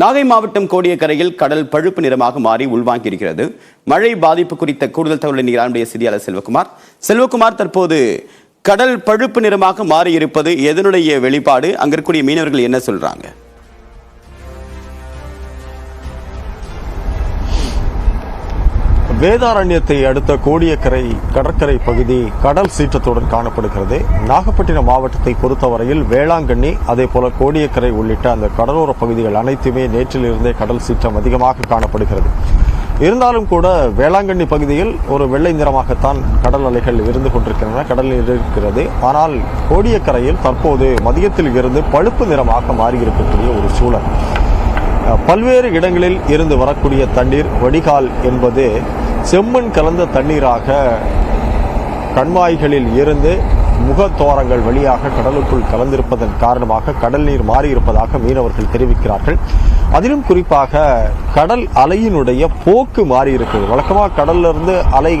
நாகை மாவட்டம் கோடியக்கரையில் கடல் பழுப்பு நிறமாக மாறி உள்வாங்கியிருக்கிறது. மழை பாதிப்பு குறித்த கூடுதல் தகவலை நீரானுடைய செய்தியாளர் செல்வகுமார். செல்வகுமார் தற்போது கடல் பழுப்பு நிறமாக மாறி இருப்பது எதனுடைய வெளிப்பாடு? அங்க இருக்கக்கூடிய மீனவர்கள் என்ன சொல்றாங்க? வேதாரண்யத்தை அடுத்த கோடியக்கரை கடற்கரை பகுதி கடல் சீற்றத்துடன் காணப்படுகிறது. நாகப்பட்டினம் மாவட்டத்தை பொறுத்தவரையில் வேளாங்கண்ணி அதே போல கோடியக்கரை உள்ளிட்ட அந்த கடலோர பகுதிகள் அனைத்துமே நேற்றிலிருந்தே கடல் சீற்றம் அதிகமாக காணப்படுகிறது. இருந்தாலும் கூட வேளாங்கண்ணி பகுதியில் ஒரு வெள்ளை நிறமாகத்தான் கடல் அலைகள் இருந்து கொண்டிருக்கின்றன கடலில் இருக்கிறது. ஆனால் கோடியக்கரையில் தற்போது மதியத்தில் இருந்து பழுப்பு நிறமாக மாறியிருக்கக்கூடிய ஒரு சூழல். பல்வேறு இடங்களில் இருந்து வரக்கூடிய தண்ணீர் வடிகால் என்பது செம்மண் கலந்த தண்ணீராக கண்மாய்களில் இருந்து முகத்தோரங்கள் வழியாக கடலுக்குள் கலந்திருப்பதன் காரணமாக கடல் நீர் மாறியிருப்பதாக மீனவர்கள் தெரிவிக்கிறார்கள். அதிலும் குறிப்பாக கடல் அலையினுடைய போக்கு மாறி இருக்குது வழக்கமாக கடல்லிருந்து அலை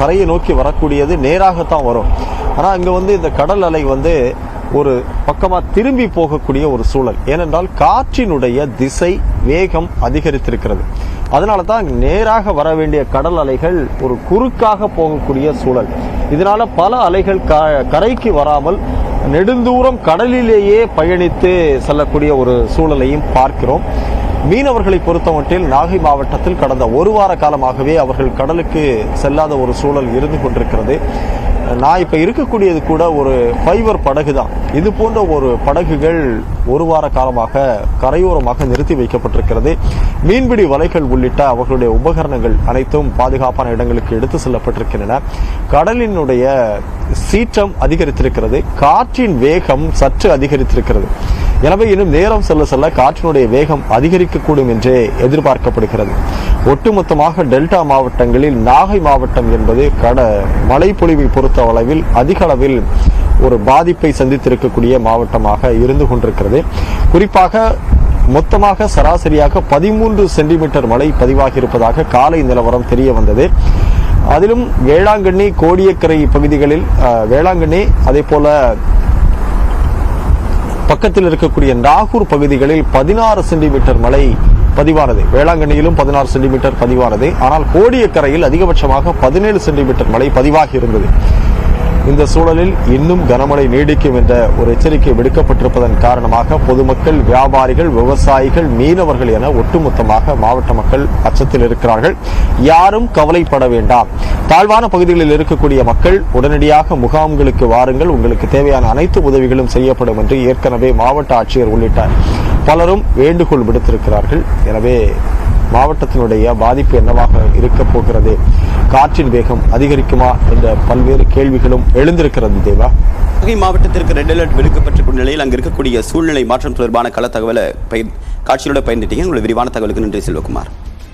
கரையை நோக்கி வரக்கூடியது நேராகத்தான் வரும். ஆனால் இங்கே வந்து இந்த கடல் அலை வந்து ஒரு பக்கமாக திரும்பி போகக்கூடிய ஒரு சூழல். ஏனென்றால் காற்றினுடைய திசை வேகம் அதிகரித்திருக்கிறது. அதனால தான் நேராக வர வேண்டிய கடல் அலைகள் ஒரு குறுக்காக போகக்கூடிய சூழல். இதனால பல அலைகள் க- கரைக்கு வராமல் நெடுந்தூரம் கடலிலேயே பயணித்து செல்லக்கூடிய ஒரு சூழலையும் பார்க்கிறோம். மீனவர்களை பொறுத்தமட்டில் நாகை மாவட்டத்தில் கடந்த ஒரு வார காலமாகவே அவர்கள் கடலுக்கு செல்லாத ஒரு சூழல் இருந்து கொண்டிருக்கிறது. நான் இப்போ இருக்கக்கூடியது கூட ஒரு ஃபைபர் படகு தான் இது போன்ற ஒரு படகுகள் ஒரு வார காலமாக கரையோரமாக நிறுத்தி வைக்கப்பட்டிருக்கிறது. மீன்பிடி வலைகள் உள்ளிட்ட அவர்களுடைய உபகரணங்கள் அனைத்தும் பாதுகாப்பான இடங்களுக்கு எடுத்து செல்லப்பட்டிருக்கின்றன. கடலினுடைய சீற்றம் அதிகரித்திருக்கிறது. காற்றின் வேகம் சற்று அதிகரித்திருக்கிறது. எனவே இன்னும் நேரம் செல்ல செல்ல காற்றினுடைய வேகம் அதிகரிக்கக்கூடும் என்றே எதிர்பார்க்கப்படுகிறது. ஒட்டுமொத்தமாக டெல்டா மாவட்டங்களில் நாகை மாவட்டம் என்பது கட மழைப்பொழிவை பொறுத்த அளவில் அதிக அளவில் ஒரு பாதிப்பை சந்தித்திருக்கக்கூடிய மாவட்டமாக இருந்து கொண்டிருக்கிறது. குறிப்பாக மொத்தமாக சராசரியாக பதிமூன்று சென்டிமீட்டர் மழை பதிவாகி இருப்பதாக காலை நிலவரம் தெரிய வந்தது. அதிலும் வேளாங்கண்ணி கோடியக்கரை பகுதிகளில் வேளாங்கண்ணி அதே போல பக்கத்தில் இருக்கக்கூடிய நாகூர் பகுதிகளில் பதினாறு சென்டிமீட்டர் மழை பதிவானது. வேளாங்கண்ணியிலும் பதினாறு சென்டிமீட்டர் பதிவானது. ஆனால் கோடியக்கரையில் அதிகபட்சமாக பதினேழு சென்டிமீட்டர் மழை பதிவாகி இருந்தது. இந்த சூழலில் இன்னும் கனமழை நீடிக்கும் என்ற ஒரு எச்சரிக்கை விடுக்கப்பட்டிருப்பதன் காரணமாக பொதுமக்கள் வியாபாரிகள் விவசாயிகள் மீனவர்கள் என ஒட்டுமொத்தமாக மாவட்ட மக்கள் அச்சத்தில் இருக்கிறார்கள். யாரும் கவலைப்பட வேண்டாம். தாழ்வான பகுதிகளில் இருக்கக்கூடிய மக்கள் உடனடியாக முகாம்களுக்கு வாருங்கள். உங்களுக்கு தேவையான அனைத்து உதவிகளும் செய்யப்படும் என்று ஏற்கனவே மாவட்ட ஆட்சியர் உள்ளிட்ட பலரும் வேண்டுகோள் விடுத்திருக்கிறார்கள். எனவே மாவட்டத்தினுடைய பாதிப்பு என்னவாக இருக்க போகிறது? காற்றின் வேகம் அதிகரிக்குமா என்ற பல்வேறு கேள்விகளும் எழுந்திருக்கிறது தேவா. நாகை மாவட்டத்திற்கு ரெட் அலர்ட் விடுக்கப்பட்டிருக்கும் நிலையில் அங்கே இருக்கக்கூடிய சூழ்நிலை மாற்றம் தொடர்பான கள தகவலை பயன் காட்சியோட பயந்துட்டீங்க. உங்களுடைய விரிவான தகவலுக்கு நன்றி செல்வகுமார்.